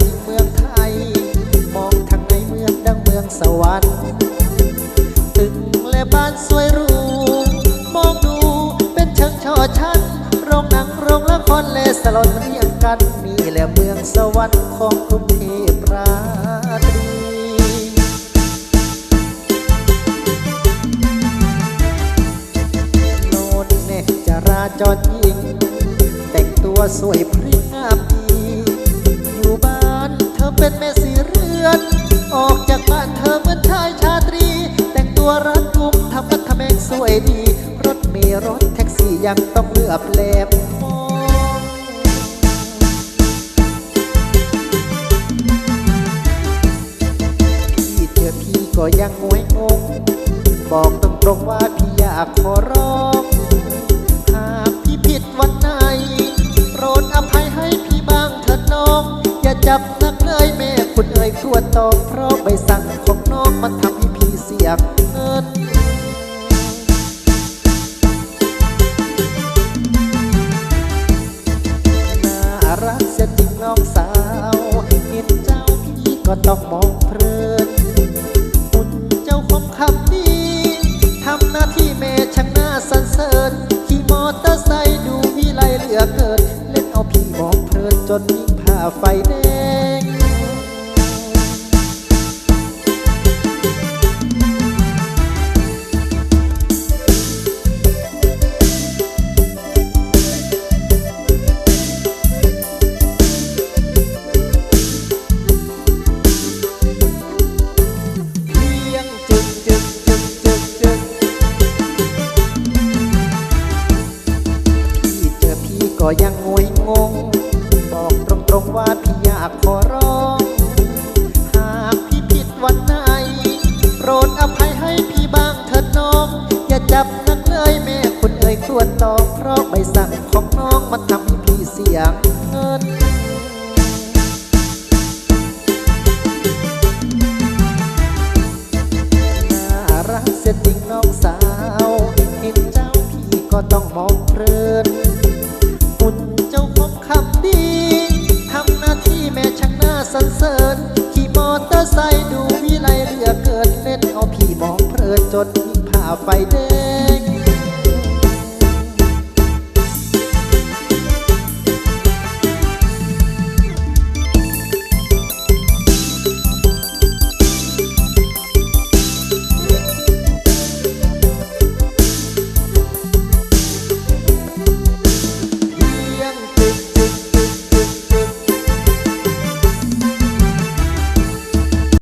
ทิ้งเมืองไทย มองทางในเมืองดังเมืองสวรรค์ตึกและบ้านสวยหรู มองดูเป็นเชิงช่อชั้นโรงหนังโรงละครและสลอนเรียงกันมีและเมืองสวรรค์ของกรุงเทพราตรีโนนเนจราจรยิงแต่งตัวสวยพริ้ง อเป็นแม่สีเรือน ออกจากบ้านเธอเหมือนชายชาตรี แต่งตัวรัดกุมทำมัดทำแมงสวยดี รถเมล์รถแท็กซี่ยังต้องเลือบแลมองพี่เจอพี่ก็ยังงวยงง บอกตรงๆว่าพี่อยากขอร้อง เอ่ยครวดตองเพราะใบสั่งของน้องมันทำให้พี่เสียเงินน่ารักเสียจริงน้องสาวเห็นเจ้าพี่ก็ต้องมองเพลินคุณเจ้าคมคำดีทำหน้าที่เมช่างหน้าสันเสริญขี่มอเตอร์ไซค์ดูวิไลเหลือเกิน เล่นเอาพี่มองเพลินจนวิ่งผ่าไฟแดง ก็ยังงวยงง บอกตรงๆว่าพี่อยากขอร้อง หากพี่ผิดวันไหน โปรดอภัยให้พี่บ้างเถิดน้อง อย่าจับนักเลยแม่คุณเอ่ยครวญตอง เพราะใบสั่งของน้องมันทำให้พี่เสียเงินรักเสียจริงน้องสาว เห็นเจ้าพี่ก็ต้องมองเพลิน จ้าของคำดีทำหน้าที่แม่ช่างหน้าสันเสริญขี่มอเตอร์ไซค์ดูวิไลเรือเกินเล่นเอาพี่มองเพลินจนยิ่งผ่าไฟแดง